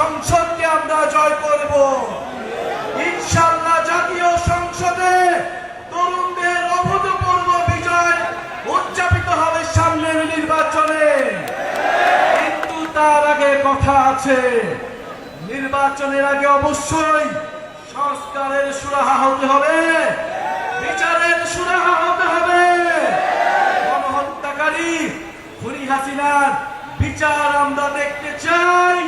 সংসদকে আমরা জয় করব। ইনশাল্লাহ জাতীয় সংসদে তরুণদের অভূতপূর্ব বিজয় উদযাপিত হবে সামনের নির্বাচনে। কিন্তু তার আগে কথা আছে, নির্বাচনের আগে অবশ্যই সংস্কারের সুরাহা হতে হবে, বিচারের সুরাহা হতে হবে। গণহত্যাকারী খুনি হাসিনার বিচার আমরা দেখতে চাই।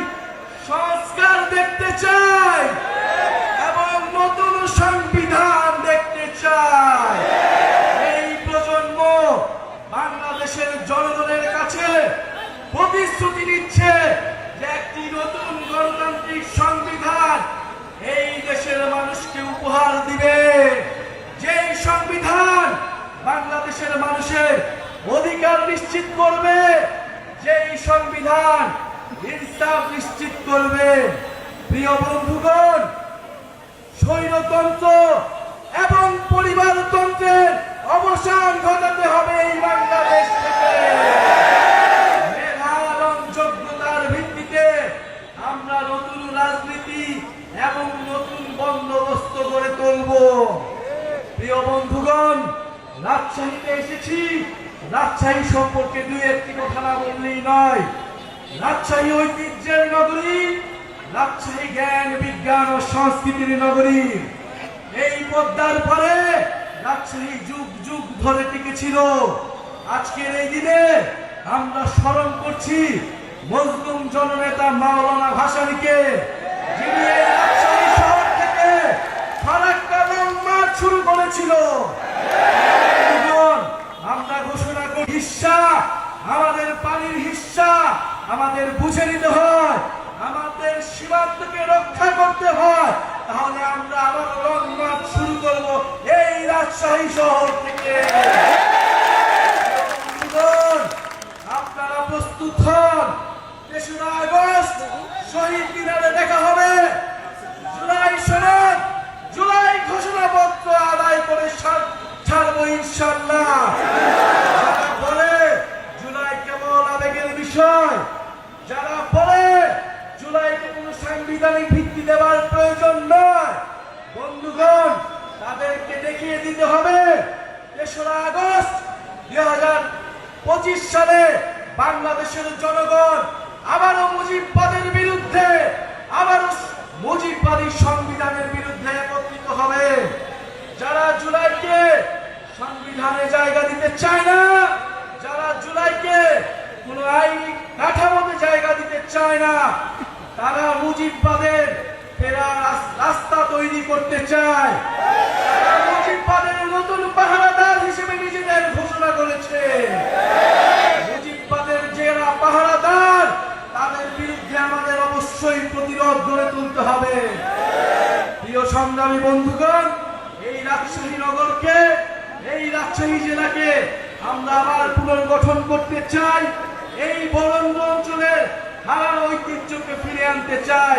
বাংলাদেশের জনগণের কাছে প্রতিশ্রুতি দিচ্ছে যে একটি নতুন গণতান্ত্রিক সংবিধান এই দেশের মানুষকে উপহার দিবে। যেই সংবিধান বাংলাদেশের মানুষের অধিকার নিশ্চিত করবে, যেই সংবিধান ইনসাফ নিশ্চিত করবে। প্রিয় বন্ধুগণ, স্বৈরতন্ত্র এবং পরিবারতন্ত্রের অবসান ঘটাতে হবে এই বাংলাদেশ থেকে মেধা এবং যোগ্যতার ভিত্তিতে আমরা নতুন রাজনীতি এবং নতুন বন্দোবস্ত গড়ে তুলব প্রিয় বন্ধুগণ রাজশাহীতে এসেছি। রাজশাহী সম্পর্কে দুই একটি কথা বললেই নয়। রাজশাহী ঐতিহ্যের নগরী, রাজশাহী জ্ঞান, বিজ্ঞান ও সংস্কৃতির নগরী। এই পদ্মার পরে রাজশাহী যুগ যুগ ধরে টিকেছিল। আজকের এই দিনে আমরা স্মরণ করছি মজলুম জননেতা মাওলানা ভাসানীকে, যিনি রাজশাহী শহর থেকে ফারাক্কা শুরু করেছিল। পানির হিস্সা আমাদের বুঝে নিতে হয়, আমাদের সীমান্তকে রক্ষা করতে হয়, তাহলে আমরা আবার লং মার্চ শুরু করব এই রাজশাহী শহর থেকে। আপনারা প্রস্তুত হন। তেসরা আগস্ট দিতে হবে। তেসরা আগস্ট দুই হাজার পঁচিশ সালে বাংলাদেশের জনগণ আবারও মুজিববাদের বিরুদ্ধে, আবারও মুজিববাদী সংবিধানের বিরুদ্ধে একত্রিত হবে। যারা জুলাইকে সংবিধানে জায়গা দিতে চায় না, যারা জুলাইকে কোন আইনি কাঠামোতে জায়গা দিতে চায় না, তারা মুজিববাদের ফেরার রাস- রাস্তা তৈরি করতে চায়। তুলতে হবে। প্রিয় সংগ্রামী বন্ধুগণ, এই রাজশাহী নগরকে, এই রাজশাহী জেলাকে আমরা আবার পুনর্গঠন করতে চাই। এই বরঙ্গ অঞ্চলের হারানো ঐতিহ্যকে ফিরে আনতে চাই।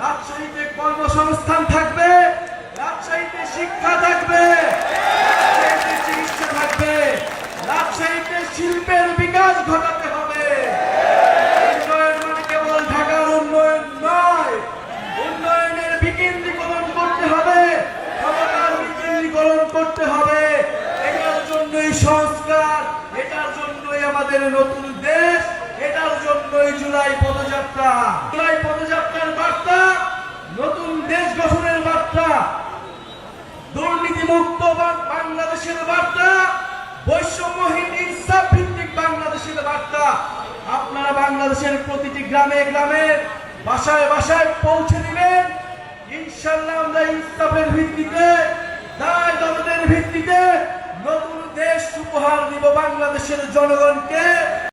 রাজশাহীতে কর্মসংস্থান থাকবে, রাজশাহীতে শিক্ষা থাকবে করতে হবে। এটার জন্যই সংস্কার, এটার জন্যই আমাদের নতুন দেশ, এটার জন্যই জুলাই পদযাত্রা। জুলাই পদযাত্রার বার্তা, নতুন দেশ গঠনের বার্তা, দুর্নীতিমুক্ত বাংলাদেশের বার্তা, বৈষম্যহীন ইনসাফ ভিত্তিক বাংলাদেশের বার্তা। আপনারা বাংলাদেশের প্রতিটি গ্রামে গ্রামে, বাসায় বাসায় পৌঁছে দিবেন। ইনশাল্লাহ আমরা ইনসাফের ভিত্তিতে দমনের ভিত্তিতে নতুন দেশ উপহার দিব বাংলাদেশের জনগণকে।